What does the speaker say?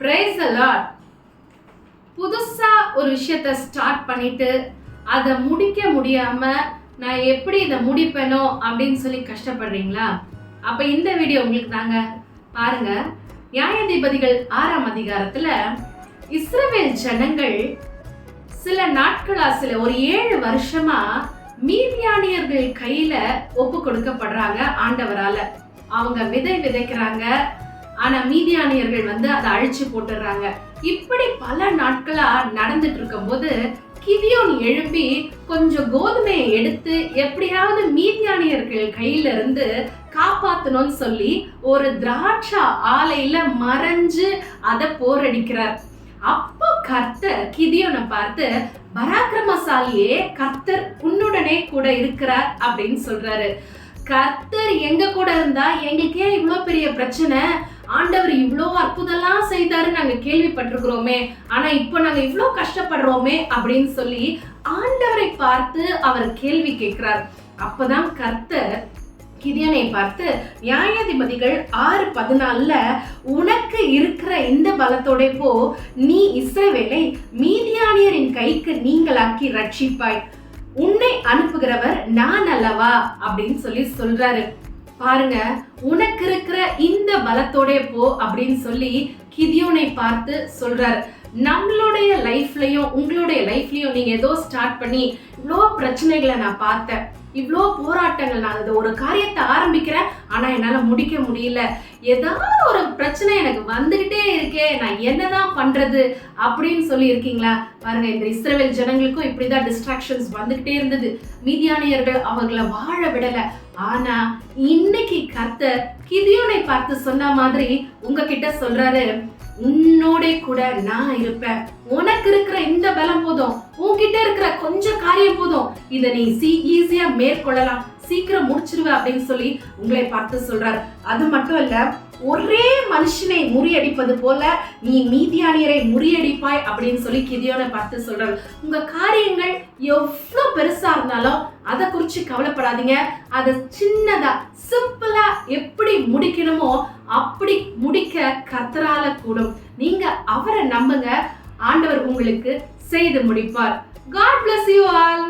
Price Lord புதுசா ஒரு விஷயத்த ஸ்டார்ட் பண்ணிட்டு அதை முடிக்க முடியாம நான் எப்படி இதை முடிப்பேனோ அப்படின்னு சொல்லி கஷ்டப்படுறீங்களா? அப்ப இந்த வீடியோ உங்களுக்கு தாங்க. பாருங்க. நியாயாதிபதிகள் ஆறாம் அதிகாரத்துல இஸ்ரவேல் ஜனங்கள் சில நாட்களா சில ஒரு ஏழு வருஷமா மீதியானியர்கள் கையில ஒப்பு கொடுக்கப்படுறாங்க ஆண்டவரால. அவங்க விதை விதைக்கிறாங்க ஆனா மீதியானியர்கள் வந்து அதை அழிச்சு போட்டுடுறாங்க. இப்படி பல நாட்களா நடந்துட்டு இருக்கும்போது கிதியோன் எழுப்பி கொஞ்சம் கோதுமையை எடுத்து எப்படியாவது மீதியானியர்கள் கையில இருந்து காப்பாத்தணும்னு சொல்லி ஒரு திராட்சா ஆலையில மறைஞ்சு அதை போரடிக்கிறார். அப்போ கர்த்தர் கிதியோனை பார்த்து பராக்கிரமசாலியே கர்த்தர் உன்னுடனே கூட இருக்கிறார் அப்படின்னு சொல்றாரு. கர்த்தர் எங்க கூட இருந்தா எங்களுக்கே இவ்வளோ பெரிய பிரச்சனை. ஆண்டவர் இவ்வளோ அற்புதம்லாம் செய்தாரு நாங்க கேள்விப்பட்டிருக்கிறோமே ஆனா இப்போ நாங்க இவ்வளோ கஷ்டப்படுறோமே அப்படின்னு சொல்லி ஆண்டவரை பார்த்து அவர் கேள்வி கேட்கிறார். அப்பதான் கர்த்தர் கிதியனை பார்த்து நியாயாதிபதிகள் ஆறு பதினாலுல உனக்கு இருக்கிற இந்த பலத்தோட போ நீ இஸ்ரவேலை மீதியானியரின் கைக்கு நீங்களாக்கி ரட்சிப்பாய் உன்னை அனுப்புகிறவர் நான் அல்லவா? அப்படின்னு சொல்லி சொல்றாரு. பாருங்க உனக்கு இருக்கிற இந்த பலத்தோட போ அப்படின்னு சொல்லி கிதியோனை பார்த்து சொல்றாரு. நம்மளுடைய லைஃப்லயும் உங்களுடைய லைஃப்லயும் நீங்க ஏதோ ஸ்டார்ட் பண்ணி இவ்வளோ பிரச்சனைகளை நான் பார்த்தேன். இவ்வளோ போராட்டங்கள் நான் அது ஒரு காரியத்தை ஆரம்பிக்கிறேன் ஆனா என்னால முடிக்க முடியல. ஏதாவது ஒரு பிரச்சனை எனக்கு வந்துகிட்டே இருக்கே நான் என்னதான் பண்றது அப்படின்னு சொல்லி இருக்கீங்களா பாருங்க இந்த இஸ்ரேல் ஜனங்களுக்கும் இப்படிதான் டிஸ்ட்ராக்ஷன்ஸ் வந்துகிட்டே இருந்தது. மீதியானியர்கள் அவங்கள வாழ விடலை. ஆனா இன்னைக்கு கர்த்தர் கிதியோனை பார்த்து சொன்ன மாதிரி உங்ககிட்ட சொல்றாரு உன்னோட கூட நான் இருப்பேன். உனக்கு இருக்கிற இந்த பலம் போதும். உன்கிட்ட இருக்கிற கொஞ்சம் காரியம் போதும். இதை நீ சீ ஈஸியா மேற்கொள்ளலாம். சீக்கிரம் முடிச்சிருவ அப்படின்னு சொல்லி உங்களை பார்த்து சொல்றாரு. அது மட்டும் இல்ல ஒரே மனுஷனை முறியடிப்பது போல நீ மீதியானியரை முறியடிப்பாய் அப்படின்னு சொல்லி கிதியோனை பார்த்து சொல்றாரு. உங்க காரியங்கள் எவ்வளவு பெருசா இருந்தாலும் அதை குறிச்சு கவலைப்படாதீங்க. அதை சின்னதா சிம்பிளா எப்படி முடிக்கணுமோ அப்படி முடிக்க கத்தரால கூடும். நீங்க அவரை நம்புங்க. ஆண்டவர் உங்களுக்கு செய்து முடிப்பார். God bless you all